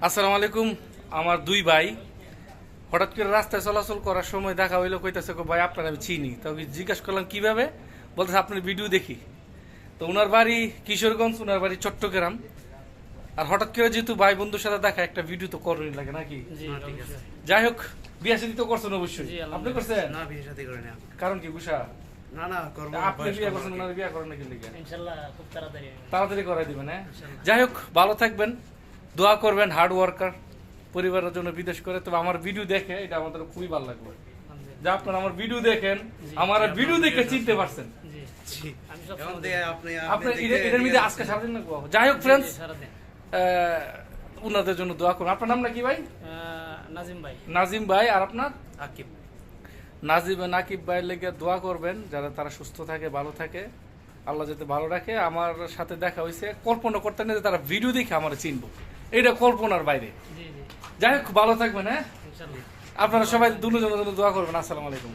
আসসালামু আলাইকুম আমার দুই ভাই। হঠাৎ করে রাস্তায় চলাচল করার সময় দেখা হইল কইতাছে "গো ভাই আপনার আমি চিনি। তো আমি জিজ্ঞাসা করলাম কীভাবে? বলতেছে আপনার ভিডিও দেখি। তো ওনার বাড়ি কিশোরগঞ্জ ওনার বাড়ি চট্টগ্রাম। আর হঠাৎ করে যেহেতু ভাই বন্ধুর সাথে দেখা একটা ভিডিও তো করণই লাগে নাকি? জি ঠিক আছে। অবশ্যই। যাই হোক বিয়া শাদী তো করছেন অবশ্যই। আপনি করছেন? না বিয়ে সাথে করে না কারণ কি বুঝা না না করব আপনি বিয়ে করছেন। ওনার বিয়ে করেন নাকি লিখে ইনশাল্লাহ খুব তাড়াতাড়ি। তাড়াতাড়ি করাই দিবেন হ্যাঁ? যাই হোক ভালো থাকবেন। দোয়া করবেন হার্ড ওয়ার্কার পরিবারের জন্য বিদেশ করে। তবে আমার ভিডিও দেখে এটা আমাদের খুবই ভালো লাগবে আলহামদুলিল্লাহ। যে আপনারা আমার ভিডিও দেখেন আমার ভিডিও দেখে চিনতে পারছেন। মধ্যে আজকে সারাদিন না যাই হোক ফ্রেন্ডস ওনাদের জন্য দোয়া করুন। আপনার নাম নাকি ভাই? নাজিম ভাই। নাজিম ভাই আর আপনার? আকিব। নাজিম নাকিব ভাইয়ের লেগে দোয়া করবেন যারা তারা সুস্থ থাকে ভালো থাকে। আল্লাহ যাতে ভালো রাখে। আমার সাথে দেখা হয়েছে। কল্পনা করতে না যে তারা ভিডিও দেখে আমার চিনবো। এটা কল্পনার বাইরে। যাই হোক ভালো থাকবেন হ্যাঁ? আপনারা সবাই দুজনের জন্য দোয়া করবেন। আসসালামু আলাইকুম।